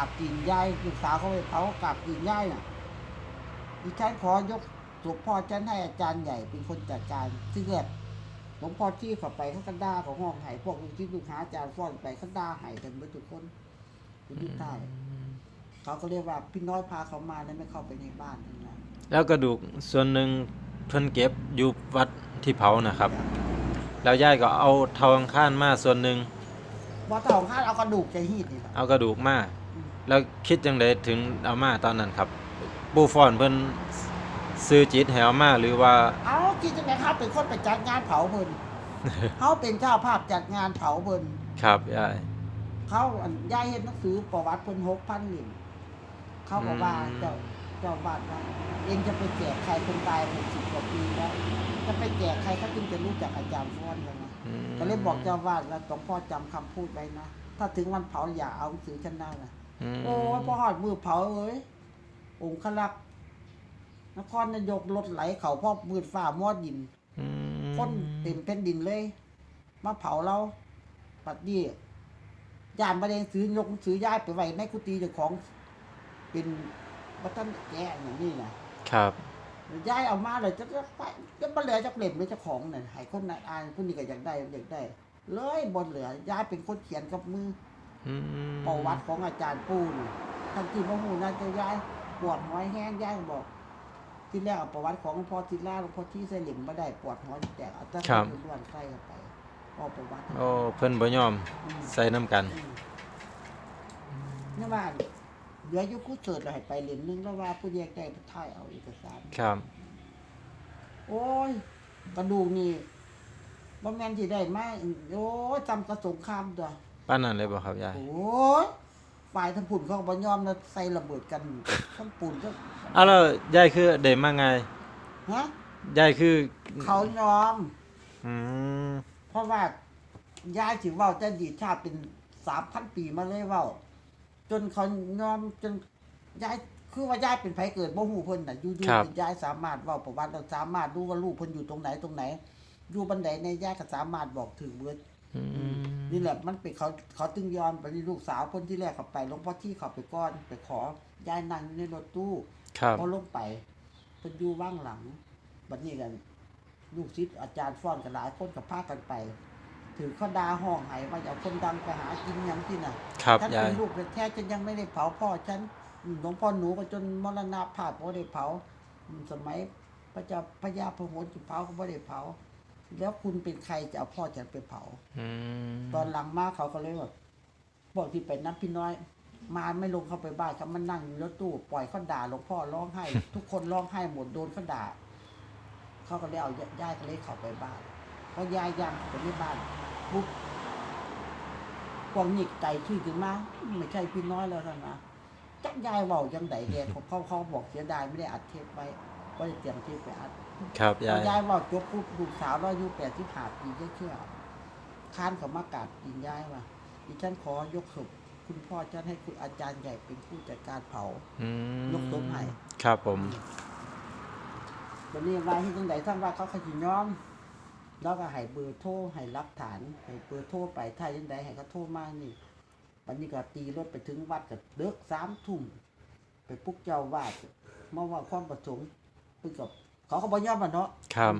ราบตีนยายลูกสาวเขาไปเผากราบตีนยายน่ะดิฉันขอยกศพพ่อฉันให้อาจารย์ใหญ่เป็นคนจัดการที่แรกหลวงพ่อที่เข้าไปเขาก็ด่าของห้องไห้พวกลูกที่ลูกหาอาจารย์ฟ้อนไปเขาด่าไห้กันหมดทุกคนอยู่ที่ใต้เขาก็เรียกว่าพี่น้อยพาเขามาแล้วไม่เข้าไปในบ้านนั่นนะแล้วกระดูกส่วนหนึ่งเพิ่นเก็บอยู่วัดที่เผานะครับ แล้วยายก็เอาเทาอังคารมาส่วนหนึ่งบอสของข้าเอากระดูกใจหีดนี่แหละเอากระดูกมาอืม แล้วคิดจังไดถึงเอามาตอนนั้นครับ ปูฟอนเพิ่นซื้อจิตให้เอามาหรือว่า เอาคิดยังไงครับเป็นคนไปจัดงานเผาเพิ่นเขาเป็นเจ้าภาพจัดงานเผาเพิ่นครับยายเขาอันยายเห็นหนังสือประวัติเพิ่นหกพันเหรียญเขาบอกว่าอืมเจ้าเจ้าบ้านว่าเองจะไปแจกใครคนตายหกสิบกว่าปีแล้วจะไปแจกใครเขาจึงจะรู้จักอาจารย์ฟ้อนกันนะอืมก็เลยบอกเจ้าบ้านแล้วหลวงพ่อจำคำพูดไว้นะถ้าถึงวันเผาอย่าเอาหนังสือฉันได้นะม โอ้ยพอหอดมือเผาเอ้ยองค์ขลักษณ์นครนายกรถไหลเขาพ่อมืดฟ้ามอดยินอืมคนเต็มแผ่นดินเลย มาเผาเราปัดนี้ยานประเด็นซื้อยกหนังสือย้ายไปไว้ในกุฏิเจ้าของ เป็นวัฒนแก่อย่างนี้นะครับย้ายเอามาเลยจะจะไปจะมาเหลือจากเล่มเลยเจ้าของเนี่ยให้คนนั้นอ่านคนนี้ก็อยากได้อยากได้ เลยบนเหลือย้ายเป็นคนเขียนกับมือ อืมประวัติของอาจารย์ปูนี่ท่านที่พระหูน่าจะย้ายปวดหัวแห้งย้ายบอก ที่แรกเอาประวัติของหลวงพ่อทิล่าหลวงพ่อที่ใส่เหล็มมาได้ปวดหัวแตกเอาแตั้งแต่ล้วนๆใส่เข้าไปพอประวัติโอ้เพิ่นบ่ยอมอืม ใส่น้ำกันอืมนี่ว่าเหลืออยู่คู่เสิร์ตเราให้ไปเหรียญนึงแล้วว่าผู้แยกได้ถ่ายเอาเอกสาร ครับ โอ้ย กระดูกนี่บ่แม่นที่ได้มาโอ้ยจำกระสงครามตัว ป้านนั้นเลยบ่ครับยาย โอ้ยฝ่ายทั้งปุ่นเขาก็บ่ยอมนะใส่ระเบิดกันทั้งปุ่นทั้งอ้าวแล้วยายคือได้มาไง ฮะยายคือเขายอม อืมเพราะว่าย้ายถือว่าจะดีตชาติเป็นสามพันปีมาเลยเว่า จนเขายอมจนย้ายคือว่าย้ายเป็นไผเกิดบ่ฮู้เพิ่นน่ะอยู่ๆเป็นย้ายสามารถเว้าประวัติเราสามารถรู้ว่าลูกเพิ่นอยู่ตรงไหนตรงไหน อยู่บันไดในย้ายก็สามารถบอกถึงเบิดอืม นี่แหละมันเป็นเขาเขาตึงยอมไปนี่ลูกสาวคนที่แรกเขาไปหลวงพ่อที่เขาไปก้อนไปขอยายนั่งอยู่ในรถตู้ครับพอลงไปเพิ่นอยู่ว่างหลังบัดนี้กัน ลูกศิษย์อาจารย์ฟ้อนกันหลายคนกับพากันไป ถือเขาดาห้องไห้ว่าจะเอาคนดังไปหากินหยังที่น่ะครับฉันยาเป็ยนลูกแท้ๆฉันยังไม่ได้เผาพ่อฉันอืมหลวงพ่อหนูก็จนมรณภาพก็ได้เผาอืมสมัยพระเจ้าพระยาพระโหนจุเผาก็ไม่ได้เผา แล้วคุณเป็นใครจะเอาพ่อฉันไปเผาอืมตอนหลังมาเขาก็เลยแบบบอกที่เป็นน้ำพี่น้อย มาไม่ลงเข้าไปบ้านเขามันนั่งอยู่รถตู้ปล่อยเขาด่าหลวงพ่อร้องไห้ ทุกคนร้องไห้หมดโดนเขาด่าเขาก็เลยเอาย่ายก็เลยเข้าไปบ้านพอยายย่างเข้าไปในบ้านปุ๊บพวกนิกใจชื่อขึ้นมาไม่ใช่พี่น้อยแล้วท่านนะจักยายเว่ายังไงแกเขาเขาเขาบอกเสียดายไม่ได้อัดเทปไว้ก็เลยเตรียมเทปไปอัด ครับพยาอยยายเว่าจบปุ๊บลูกสาวเราอายุแปดที่ผ่าปีเชื่อค้านเขามากราบกินยายว่าดิฉันขอยกศพคุณพ่อฉันให้คุณอาจารย์ใหญ่เป็นผู้จัดการเผา อืมยกศพให้ ครับผม วันนี้ว่าให้จังไดท่านว่าเขาขยิน้อม แล้วก็ให้เบอร์โทรให้รับฐานให้เบอร์โทรไปถ้าจังไดให้เขาโทรมานี่วันนี้ก็ตีรถไปถึงวัดกับเลิกสามทุ่มไปปลุกเจ้าวาดมาว่าความประสงค์เพิ่นกับ เขาก็บ่ยอมอะเนาะครับ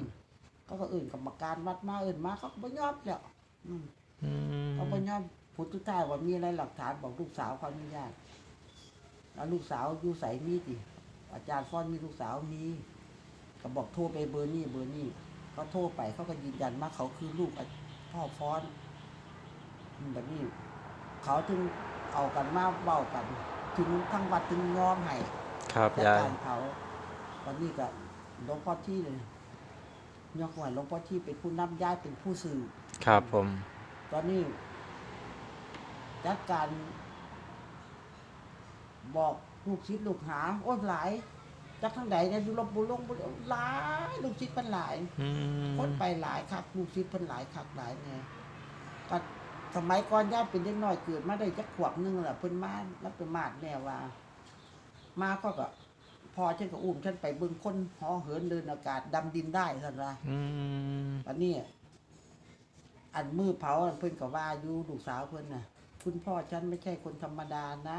เขาก็อื่นกรรมการวัดมาอื่นมาเขาก็บ่ยอมแล้วอืมอืมเขาบ่ยอมพุทธทาสว่ามีอะไรหลักฐานบอกลูกสาวความอนุญาตแล้วลูกสาวอยู่ใสมีติอาจารย์ฟ้อนมีลูกสาวมีก็บอกโทรไปเบอร์นี้เบอร์นี้เขาโทรไปเขาก็ยืนยันว่าเขาคือลูกพ่อฟ้อนอืมแบบนี้ เขาถึงเอากันมาเบ้ากัน ถึงทั้งวัดถึงยอมให้ครับจัดยายการเขาวันนี้ก็ หลวงพ่อที่เลยยกไหวหลวงพ่อที่เป็นผู้นำย้ายเป็นผู้สื่อ ครับผม ตอนนี้จัดการ บอกลูกศิษย์ลูกหา โอ้ยหลาย จากทางใดเนี่ยดูลบบุลงบุลหลายลูกศิษย์เพิ่นหลาย อืมคนไปหลายคักลูกศิษย์เพิ่นหลายคักหลายแน่ก็สมัยก่อนย่าเป็นเด็กน้อยเกิดมาได้จักขวบหนึงแหละเพิ่นมาแล้วเป็นมาดแน่ว่า มาก็ก็ พอฉันก็อุ้มฉันไปเบิ่งคนหอเหินเดินอากาศดำดินได้ท่านว่าอืมอันนี้อันมือเผาอันเพิ่นก็ว่าอยู่ลูกสาวเพิ่นน่ะ คุณพ่อฉันไม่ใช่คนธรรมดานะ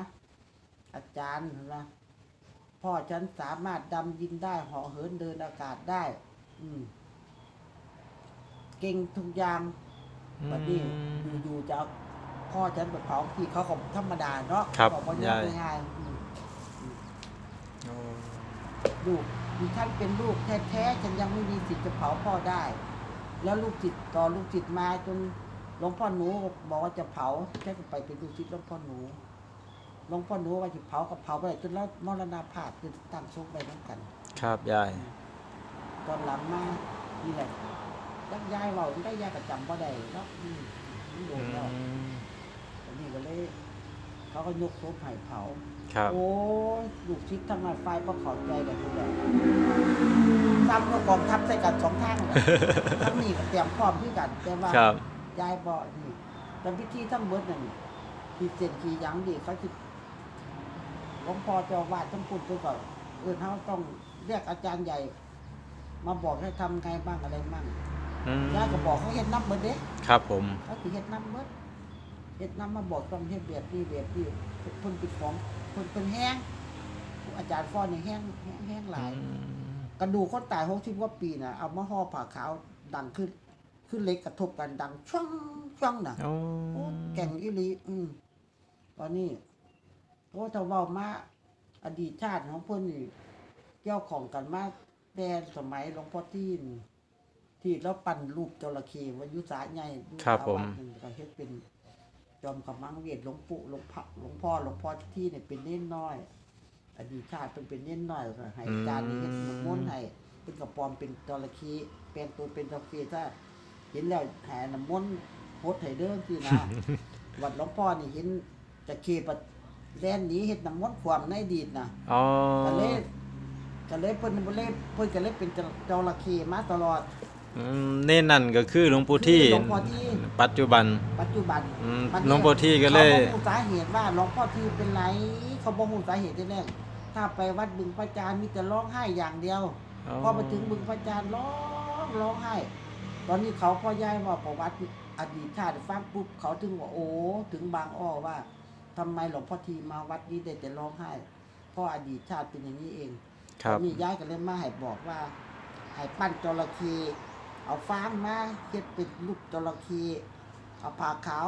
อาจารย์นะพ่อฉันสามารถดำดินได้เหอเหินเดินอากาศได้ อืม เก่งทุกอย่างบัดนี้อยู่ๆจะเอาพ่อฉันไปเผาที่เขาของธรรมดาเนาะครับอกว่ายายง่ายๆอืมโอ้ ลูกดิฉันเป็นลูกแท้ๆฉันยังไม่มีสิทธิ์จะเผาพ่อได้ แล้วลูกจิตต่อลูกจิตมาจนหลวงพ่อหนูบอกว่าจะเผาแค่ก็ไปเป็นลูกจิตหลวงพ่อหนูหลวงพ่อหนูว่าจะเผาก็เผาไปจนแล้วมรณภาพคือตั้งซุกไปน้ำกัน ครับยาย ตอนหลังมานี่แหละยักย้ายเว่าได้ยายประจำบ่ได้เนาะอืมมันโดอืนแล้วมอันนี้ก็เลย เขาก็ยกศพให้เผา ครับ โอ้ยลูกชิดทั้งนั้นไฟก็เข้าใจกันอยู่แล้วซ้ำก็กองทัพใส่กันสองทางเลยทั้งนี้ก็เตรียมพร้อมที่กัน แต่ว่าครับยายบอกนี่แต่พิธีทั้งเบิดนั่นที่เส้นขี่หยังดีเขาจะหลวงพ่อเจ้าอาวาดทั้งคุณตัวก็เออเขาต้องเรียกอาจารย์ใหญ่ มาบอกให้ทำไงบ้างอะไรบ้างอืมยายก็บอกเขาเฮ็ดน้ำเบิดเด้ ครับผม เขาสิเฮ็ดน้ำเบิดเฮ็ดน้ำมาบอกต้องเฮ็ดแบบนี้แบบนี้เพิ่นปิดของ เพิ่นเพิ่นแห้งอาจารย์ฟ้อนนี่แห้งแห้งแห้งหลายอืมกระดูกคนตายหกสิบกว่าปีน่ะเอามาห่อผ้าขาวดังขึ้น ขึ้นเล็กกระทบกันดังช่องช่องน่ะโอ้โอ้แก่งอีหลีอืมตอนนี้โอ้ถ้าเว้ามาอดีตชาติของเพิ่นนี่เกี่ยวของกันมาแต่สมัยหลวงพ่อที่นที่เราปั้นรูปจระเข้ไว้อยุสาใหญ่อยู่ครับผมสาวัดนั่นก็เฮ็ดเป็น จอมกำมังเวทหลวงปู่หลวงพ่อหลวงพ่อหลวงพ่อที่เนี่ยเป็นเน้นน้อย อดีตชาติเป็นเป็นเน้นน้อยก็ให้อาจารย์นี่เฮ็ดน้ำมนต์ให้เป็นกระปอมเป็นจระเข้แปลงตัวเป็นจระเข้ถ้าเห็นแล้วแห่น้ำมนต์โพดให้เด้อที่นะวัดหลวงพ่อนี่เห็นจะเคปะแล่นหนีเฮ็ดน้ำมนต์ความในอดีตนะอ๋อก็เลยก็เลยเพิ่นบ่เลยเพิ่นก็เลยเป็นจระเข้มาตลอด อืมเน่นนั่นก็คือหลวงปู่ที่หลวงพ่อที่ ปัจจุบัน ปัจจุบันอืมบัดนี้หลวงพ่อที่ก็เลยเขาบ่รู้สาเหตุว่าหลวงพ่อที่เป็นไรเขาบ่รู้สาเหตุที่แรกถ้าไปวัดบึงพระจานทร์มีแต่ร้องไห้อย่างเดียว พอไปถึงบึงพระจานทร์ร้องร้องไห้ ตอนนี้เขาพ่อยายว่าประวัติอดีตชาติฟังปุ๊บเขาถึงว่าโอ้ถึงบางอ้อว่าทำไมหลวงพ่อทีมาวัดนี้ได้แต่ร้องไห้เพราะอดีตชาติเป็นอย่างนี้เองครับ ตอนนี้ยายก็เลยมาให้บอกว่าให้ปั้นจระเข้ เอาฟางมาเฮ็ดเป็นลูกจระเข้เอาผ้าขาว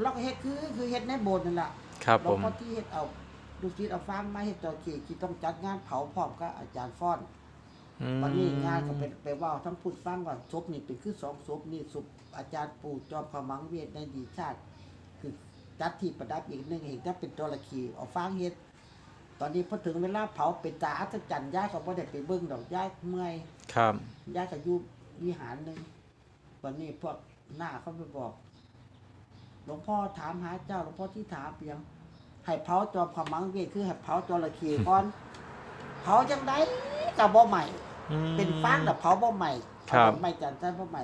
แล้วก็เฮ็ดคือคือเฮ็ดในโบสถ์นั่นแหละครับหลผวงมพ่อที่เฮ็ดเอาลูกศิษย์เอาฟางมาเฮ็ดจระเข้ที่ต้องจัดงานเผาพร้อมกับอาจารย์ฟ้อนอืมวันนี้งานก็เป็นไปเว่าทั้งพูดฟังว่าศพนี่เป็นคือสองศพนี่ศพอาจารย์ปู่จอมขมังเวทในอดีตชาติ คือจัดที่ประดับอีกหนึ่งเห็นถ้าเป็นจระเข้เอาฟางเฮ็ดตอนนี้พอถึงเวลาเผาเป็นตาอัศจรรย์ย้ายก็บ่ได้ไปเบิ่งดอกย้ายเมื่อยครับย้ายก็อยู่ วิหารหนึงวันนี้พวกหน้าเขาไปบอก หลวงพ่อถามหาเจ้าหลวงพ่อที่ถามเพียงให้เผาจอมขมังเวทคือให้เผาจระเข้ก่อน เผาจังไดก็บ่ใหม่ อืม เป็นฟางแต่เผาบ่ใหม่ครับเผาบ่ใหม่จันทร์จันทร์บ่ใหม่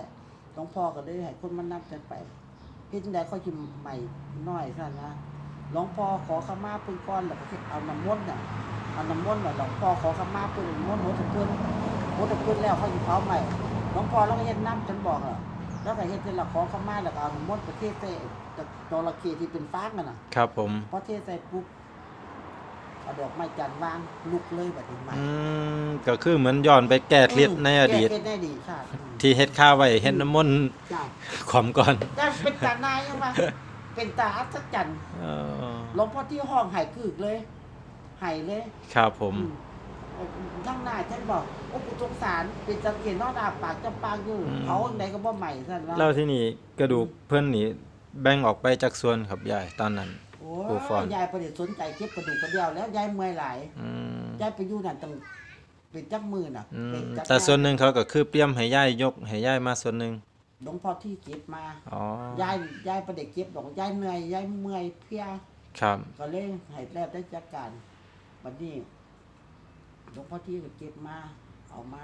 หลวงพ่อก็เลยให้คนมานับกันไปเฮ็ดจังไดเขาสิใหม่น้อยซั่นนะหลวงพ่อขอขมาเพิ่นก่อนแล้วก็สิเอาน้ำมนต์น่ะเอาน้ำมนต์น่ะหลวงพ่อขอขมาเพิ่นน้ำมนต์หมดทุกเพิ่นหมดทุกเพิ่นแล้วเขาสิเผาใหม่ หลวงพ่อแล้วก็เฮ็ดน้ำฉันบอกอะแล้วก็เฮ็ดเสร็จแล้วขอขมาแล้วก็เอาน้ำมนต์ไปเทใส่จระเข้ที่เป็นฟางนั่นน่ะครับผมพอเทใส่ปุ๊บเอาดอกไม้จันทร์วางลุกเลยบัดนี้ใหม่อืมก็คือเหมือนย้อนไปแก้เคล็ดในอดีตแก้เคล็ดในอดีตใช่อืมที่เฮ็ดข้าวไว้เฮ็ดน้ำมนต์ใช่ขอมก่อนแต่เป็นตานายยังไงเป็นตาอัศจรรย์เออหลวงพ่อที่ห้องไห้กึกเลยไห้เลย ครับผมอืม ทั้งหน้าท่านบอกโอ้กูสงสารเป็นจังเกตนอกดาปากจำปางอยู่เขาอันใดก็บ่ใหม่ท่านว่าแล้วที่นี่กระดูกเพิ่นนี่แบ่งออกไปจากส่วนครับยายตอนนั้น โอ้ผู้ฟ้อน ยยายประเดี๋ยวสนใจเก็บกระดูกกระเดียวแล้วยายเมื่อยหลายอืมยายไปอยู่นั่นตั้งเป็นจักมือน่ะอืเป็นมจักแต่ส่วนหนึ่งเขาก็คือเตรียมให้ยายยกให้ยายมาส่วนหนึ่งหลวงพ่อที่เก็บมาอ๋อยายยายประเดี๋ยวเก็บดอกยายเหนื่อยยายเมื่อยเพลีย ครับ ก็เลยให้แล้วได้จัดการบัดนี้ หลวงพ่อที่ก็เก็บมาเอามา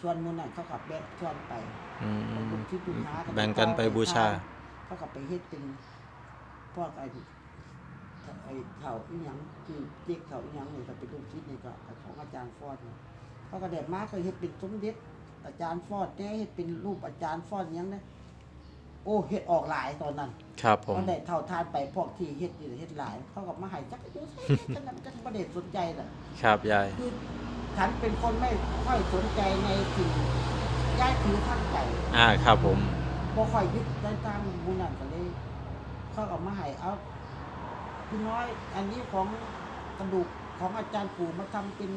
ชวนมูนั่นเขากับแบกชวนไปอืมลูกที่ลูกค้าแบ่งกันไปบูชาเขากับไปเฮ็ดเป็นพวกไอ้ไอ้เถาอีหยังที่เจ๊กเถาอีหยังนี่ก็เป็นลูกศิษย์นี่ก็ของอาจารย์ฟอดนี่เขาก็ได้มาก็เฮ็ดเป็นสมเด็จอาจารย์ฟอดแน่เฮ็ดเป็นรูปอาจารย์ฟอดหยังนะ โอ้เฮ็ดออกหลายตอนนั้นครับผมก็ได้เท่าทานไปพวกที่เฮ็ดอยู่เฮ็ดหลาย เขาก็มาให้จักอยู่ใส่ฉันนั้นจักบ่ได้สนใจน่ะ ครับยาย คือฉันเป็นคนไม่ค่อยสนใจในสิ่งย้ายถือทางใจอ่าครับผม บ่ค่อยยึดได้ตามหมู่นั่นก็เลยเขาก็มาให้เอาพี่น้อย อันนี้ของกระดูกของอาจารย์ปู่มาทำเป็น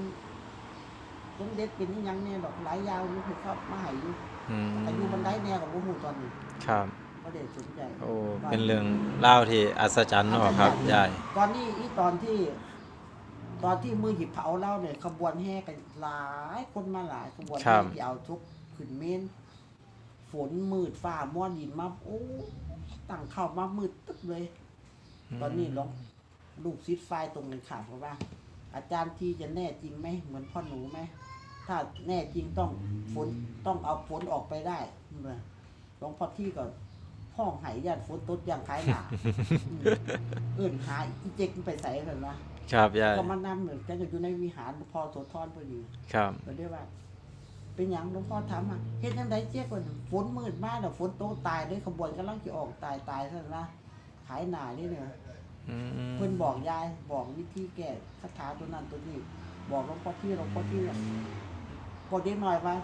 สมเด็จเป็นอิหยังเนี่ยดอกหลายอยางอยู่คือเขามาให้อยู่อืมอายุมันได้แน่กับบ่ฮู้ตอนนี้ครับ บ่ได้สนใจโอ้เป็นเรื่องเล่าวที่อัศจรรย์เนาะครับยายตอนนี้อีตอนที่ ตอนที่มือหยิบเผาเล่าเนี่ยขบวนแห่กันหลายคนมาหลายขบวนครัแห่บที่เอาทุกขึ้นเมนฝนมืดฟ้ามัวดินมาโอ้ตั้งเข้ามามืดตึ๊บเลย ตอนนี้หลวงลูกซิดไฟตรงเลยค่ะเพราะว่า อาจารย์ที่จะแน่จริงไหมเหมือนพ่อหนูไหมถ้าแน่จริงต้องฝนต้องเอาฝนออกไปได้หลวงพ่อที่ก็ ห้องไหายยันฝนตดอย่างคล้ายหนาอืมเอื่นหาอีเจ๊กมันไปใส่กันนะครับยายก็มานำเหมือนกันก็อยู่ในวิหารพอโสธรพอดีครับก็เรียกว่า เป็นอย่างหลวงพ่อถามอะเฮ็ดยังไงเจ๊กว่าฝนมืดมากเดี๋ยวฝนโตตายเลยขบวนกำลังจะออกตายตายเท่านั้นนะขายหนานี่เนี่ยอืมเพิ่นบอกยายบอกวิธีแก้คาถาตัวนั้นตัวนี้ บอกหลวงพ่อที่หลวงพ่อที่เนี่ยพอเด็กหน่อยว่า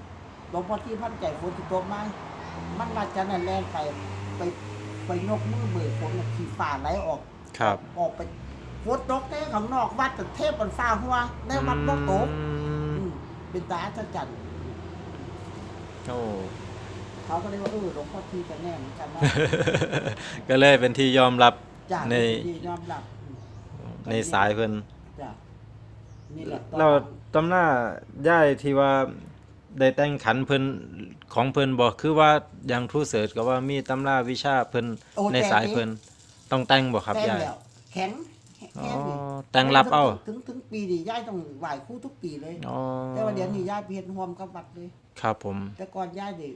หลวงพ่อที่พันใจฝนตกมามันมาจะนั่นแล่นไป ไปไปนกมือเบิกฝนน่ะขี่ฝ่าไหลออกครับ ออกไปฝนตกในข้างนอกวัดแต่เทพมันฟ้าหัวในวัดบ่ตกอืมอืมเป็นตาอัศจรรย์โอ้ เขาก็เลยว่าเออหลวงพ่อที่ก็แน่เหมือนกันนะ ก็เลยเป็นที่ยอมรับ จ้าใน ที่ยอมรับอืมในสายเพิ่นจ้านี่แหละตอนเราตำหน้าย่ายที่ว่า ได้แต่งขันเพิ่นของเพิ่นบอกคือว่าอย่างทูเสิร์ชก็ว่ามีตำราวิชาเพิ่นโอ้ในแต่งสายดิเพิ่นต้องแต่งบ่ครับแข็งยายแล้วแข็งแข็งอ๋อแข็งนี่แต่งรับเอาถึงถึงปีนี่ย่ายต้องไหว้ครู่ทุกปีเลย อ๋อแต่ว่าเดี๋ยวนี้ย่ายไปเฮ็ดรวมกับวัดเลย ครับผม แต่ก่อนย่ายนี่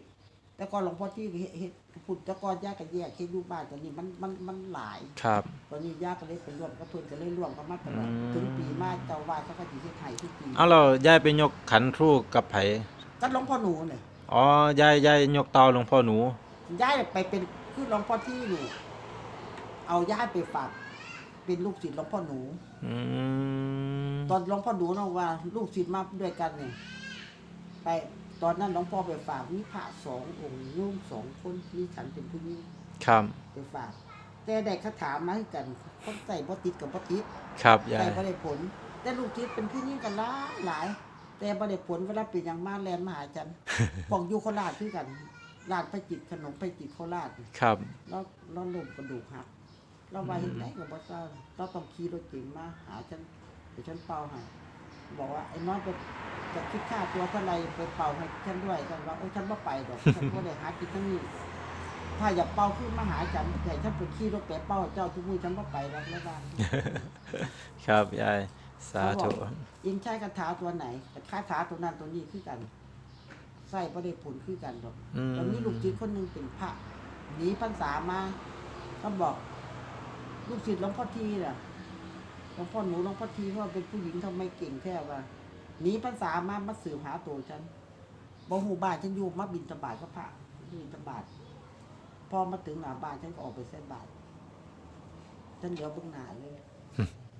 แต่ก่อนหลวงพ่อที่เฮ็ดเฮ็ดพุทธแต่ก่อนย่ายก็แยกเฮ็ดอยู่บ้านตอนนี้มันมันมันหลาย ครับ ตอนนี้ย่าก็เลยไปร่วมกับเพิ่นก็เลยร่วมกับมาตลอดอืม ถึงปีมาเจ้าว่าเขาก็สิเฮ็ดให้ทุกปีเอาเราย่ายไปยกขันครูกับไผ ก็หลวงพ่อหนูเนี่ยอ๋อยายยายยกเตาหลวงพ่อหนูย่ายไปเป็นคือหลวงพ่อที่นี่ เอาย่ายไปฝากเป็นลูกศิษย์หลวงพ่อหนู อืมตอนหลวงพ่อหนูเนาะว่า ลูกศิษย์มาด้วยกันเนี่ยไปตอนนั้นหลวงพ่อไปฝากมีพระสององค์โยุ่งสองคนมีฉันเป็นผู้หญิงครับไปฝาก แต่ได้คาถามาให้กันเขาใส่บ่ติดกับบ่ติดครับยาแต่ยบ่ได้ผล แต่ลูกศิษย์เป็นผู้หญิงกันหลายหลาย แต่บ่ได้ผลเวลาเป็นอย่างมาแลนมาหาจันบอกอยู่โคราชคือกันร้านไปจิตขนมไปจิตโคราชครับแล้วแล้วล้มกระดูกหักเราว่าเห็นไหนก็บ่ทราบเราต้องขี่รถเก๋งมาหาฉันเดี๋ยวฉันเป่าให้บอกว่าไอ้น้อยจะจะคิดค่าตัวเท่าไหรไปเป่าให้ฉันด้วยกันว่าโอ้ยฉันบ่ไปดอกฉันบ่ได้หากินทั้งนี้ถ้าอยากเป่าขึ้นมาหาฉันใหญ่ฉันไปขี่รถไปเป่าให้เจ้าทุกมือฉันบ่ไปแล้วแล้วบ้านครับยาย สาธุยิงใช้คาถาตัวไหนคาถาตัวนั้นตัวนี้คือกันใส่บ่ได้ผลคือกันดอกอืมตอนนี้ลูกศิษย์คนหนึ่งเป็นพระหนีพรรษามาก็บอก ลูกศิษย์หลวงพ่อทีน่ะหลวงพ่อหนูหลวงพ่อทีเขาเป็นผู้หญิงทำไมเก่งแค่ว่าหนีพรรษามามาสืบหาตัวฉันบ่หูบ้านฉันอยู่มาบินตบาทก็พระบินตบาทพอมาถึงหน้าบ้านฉันก็ออกไปใส่บาตรฉันเดี๋ยวเบื้องหน้าเลย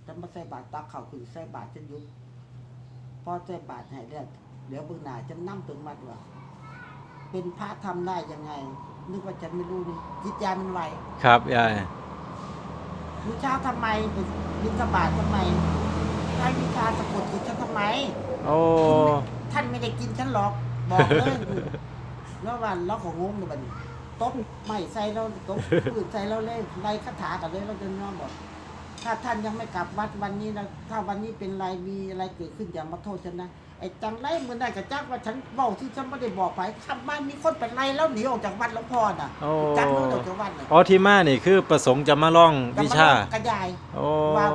ฉันมาใส่บาตรตักเข่าวขึ้นใส่บาตรฉันอยุบพอใส่บาตรให้เลือดเดี๋ยวเบื้องหน้าฉันนั่งถึงวัดว่าเป็นพระทำได้ยังไง นึกว่าฉันไม่รู้นี่จิตใจมันไวครับยายวิชาทำไมเป็นบินสบาททำไมใช้วิชาสะกดจิตฉันทำไม โอ้ท่านไม่ได้กินฉันหรอก บอกเลยแล้ววันเราของงงเลยบัดนี้ตบไม่ใส่เราตบปืนใส่เราเลยไล่คาถากันเลยเราจะน้อมบอก ถ้าท่านยังไม่กลับวัดวันนี้นะถ้าวันนี้เป็นไรมีอะไรเกิดขึ้นอย่ามาโทษฉันนะไอ้จังไรมือได้กับจักว่าฉันเบ้าที่ฉันไม่ได้บอกไปทำบ้านมีคนเป็นไรแล้วหนีออกจากวัดหลวงพ่อน่ะโอ้จับรถออกจากวัดน่ะอ๋อที่มานี่คือประสงค์จะมาลองวิชาจะมกระจายโอ้ว่า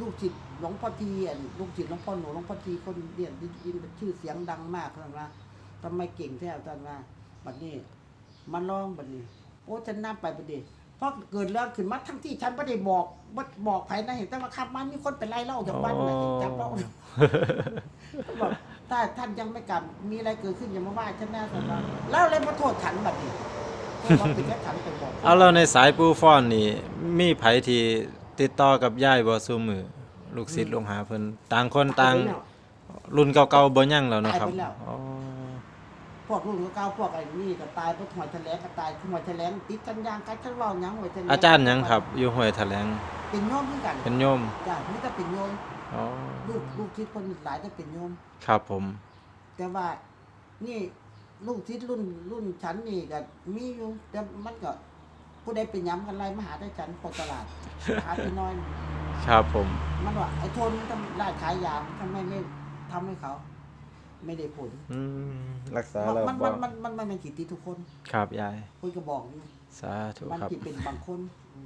ลูกศิษย์หลวงพ่อทีอะลูกศิษย์หลวงพ่อหนูหลวงพ่อทีคนเรียนยินชื่อเสียงดังมากท่านว่าทำไมเก่งแท้ท่านว่าบัดนี้มาลองบัดนี้โอ้ฉันน้ำไปบัดนี้เพราะเกิดเรื่องขึ้นมาทั้งที่ฉันไม่ได้บอกบ่บอกใครนะเห็นแต่ว่าขับมันมีคนเป็นไรเล่าจากบ้านนะจับเราบอกถ้าท่านยังไม่กลับมีอะไรเกิดขึ้นอย่ามาว่าฉันนะท่านว่าแล้วเลยมาโทษฉันบัดนี้ฉราะว่าเป็นแค่ขันไปบอกเอาเราในสายปูฟ้อนนี่ มีไผที่ติดต่อกับยายบ่ซุมือ ลูกศิษย์ลูกหาเพิ่นต่างคนต่างไปแล้วรุ่นเก่าๆบ่ยังแล้วเนาะครับตายไปแล้วอ๋อ พวกรุ่นเก่าๆพวกไอ้นี่ก็ตายพวกหอยทะเลก็ตายหอยทะเลติดกันยางกันกันเว้าหยังหอยทะเลอาจารย์หยังครับ อยู่ห้วยแถลงเป็นโยมเหมือนกันเป็นโยมจ้ะนี่ก็เป็นโยมอ๋อลูกลูกทิศคนหลายก็เป็นโยม ครับผม แต่ว่านี่ลูกทิศรุ่นรุ่นฉันนี่ก็มีอยู่แต่มันก็ผู้ใดเป็นย้ำกันไรมาหาได้ฉันปกตลาดหาพี่น้อย ครับผม มันว่าไอ้โทนมันทำร้านขายยาทำไมไม่ทำให้เขา ไม่ได้ผลอืมรักษามันแล้วมันบ่มันมันมันมันเป็นกิจที่ทุกคน ครับยายคุยก็บอกอยู่สาธุมันครับที่เป็นบางคนอืม